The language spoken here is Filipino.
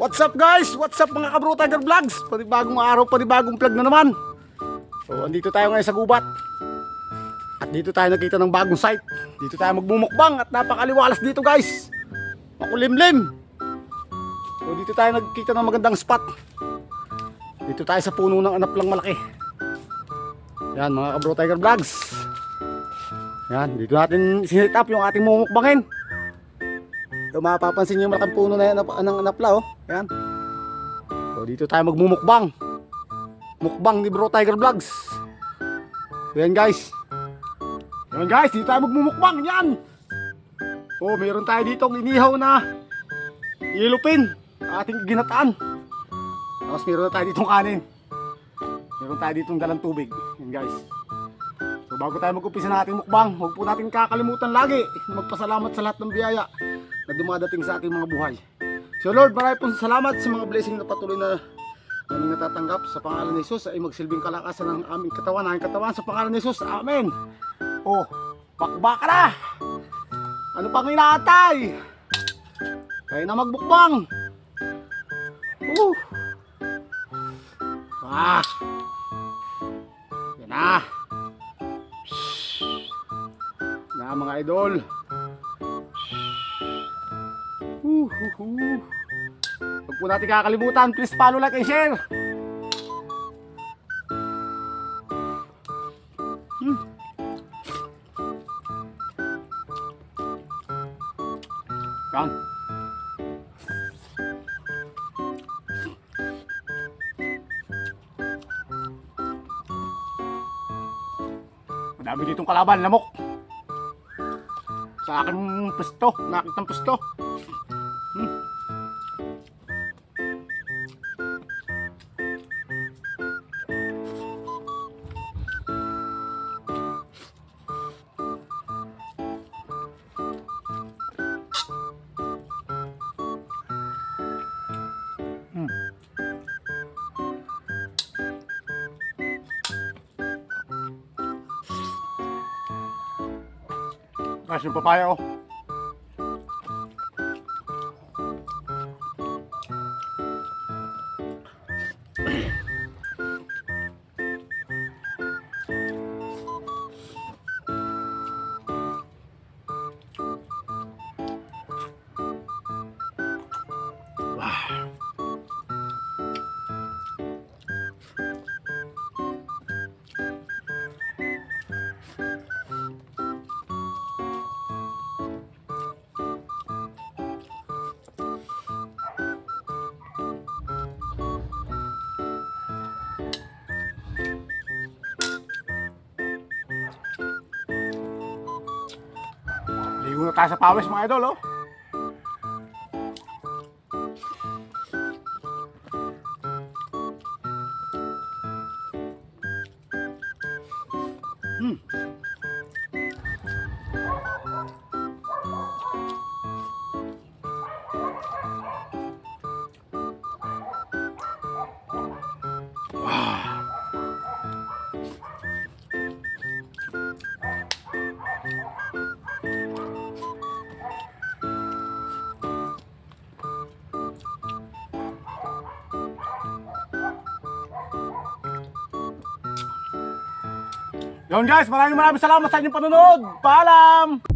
What's up guys? What's up mga kabro Tiger Vlogs? Panibagong araw, panibagong vlog na naman. So, andito tayo ngayon sa gubat. At dito tayo nakita ng bagong site. Dito tayo magmumukbang at napakaliwalas dito guys. Makulimlim. So, dito tayo nagkita ng magandang spot. Dito tayo sa puno ng anap lang malaki. Yan mga kabro Tiger Vlogs. Yan, dito natin sinit up yung ating mumukbangin. So mapapansin nyo yung malaking puno na yan ng anapla oh. Yan. So dito tayo magmumukbang. Mukbang ni Bro Tiger Vlogs. So yan guys. Yan guys, dito tayo magmumukbang. Yan. Oh, meron tayo dito inihaw na ilupin. Ating ginataan. Tapos meron na tayo ditong kanin. Meron tayo ditong dalang tubig. Yan guys. So bago tayo mag-umpisa ng ating mukbang, huwag po natin kakalimutan lagi na magpasalamat sa lahat ng biyaya na dumadating sa ating mga buhay. So Lord, marami pong salamat sa mga blessing na patuloy na aming natatanggap sa pangalan ni Jesus ay magsilbing kalakasan ng aming katawan, aming katawan sa pangalan ni Jesus. Amen. Oh, pakba na! Ano pang inaatay? Kaya na magbukbang. Uh. Ah. Yan na. Na mga idol. Huwag po natin kakalimutan, please follow, like, and share. Hmm. Yan. Madami ditong kalaban, lamok. Sa aking pusto, nakitang pusto. Guys, yung papaya oh. Ligo na tayo sa pawis mga idol oh. Hmm. Yun guys, maraming maraming salamat sa inyong panonood. Paalam!